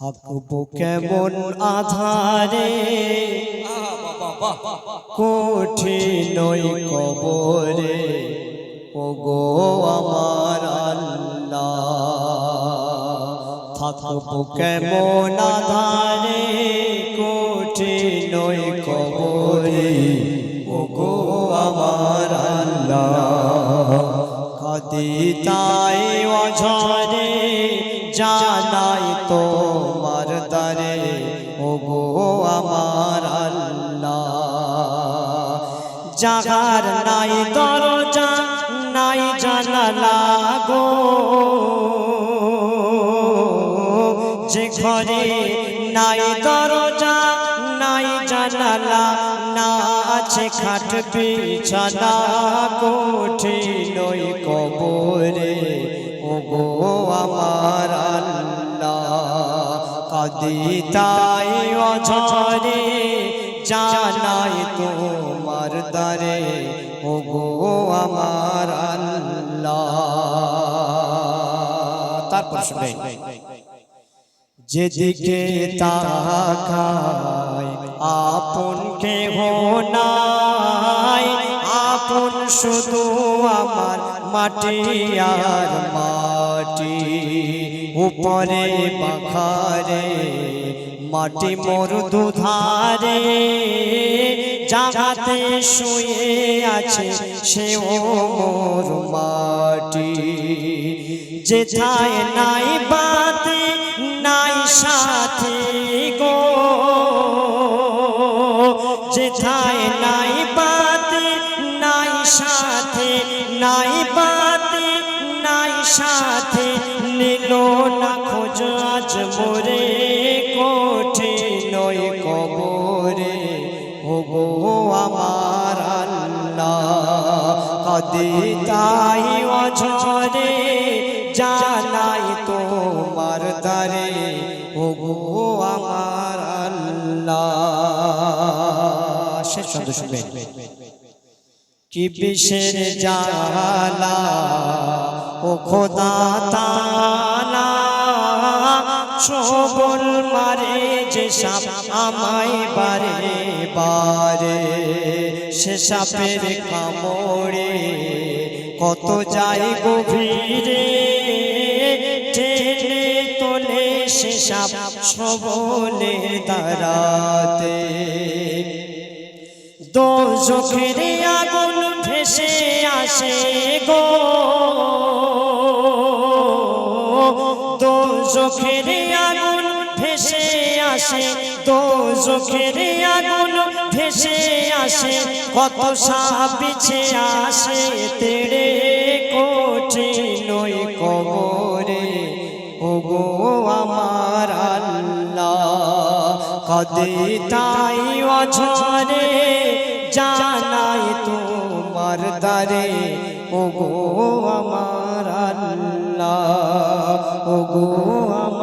থাকব কেমন আধারে? কঠিন কবরে। ওগো আমার আল্লাহ, থাকব কেমন আধারে? ওই কবরে। ওগো আমার আল্লাহ, কাদি তাই জাগার নাই দরজা, নাই জানালা গো। যে ঘরে নাই দরজা, নাই জানালা, না আছে খাট বিছানা কঠিন ওই কবরে, ওগো আমার আল্লাহ। কাদি তাই অঝরে, জানাই তোমার দারে ওগো আমার আল্লাহ। তারপর শুনে, যেদিকে তাকাই আপন কে নাই, আপন শুধু আমার মাটি আর মাটি, উপরে পাখারে মাটি মোর দুধারে। জাগাতে শুয়ে আছে, সেও মোর মাটি। যেথায় নাই বাতে, নাই সাথে গো। যেথায় নাই বাতে, নাই সাথে, নাই বাতে, নাই সাথে নিল না খোঁজ আজ মোরে। কদি তাই অঝরে জানাই তোমার দারে ওগো আমার আল্লাহ। কি বিশের জালা ও খোদা ছবল মারে যে সাপ আমায় বারে বারে। সে সাপের কামড়ে কত যায় গভীরে, টেনে তোলে সে সাপ সবলের দ্বারাতে। দো আগুন ভেসে আসে গো। দো চোখের আগুন আসে, তো চোখের আগুন ভেসে আসে, কত সাপ পিছে আসে তেড়ে কঠিন ওই কবরে ওগো আমার আল্লাহ, কদে তাই অঝরে, জানাই তোমার দারে ওগো আমার আল্লাহ, ওগো আমার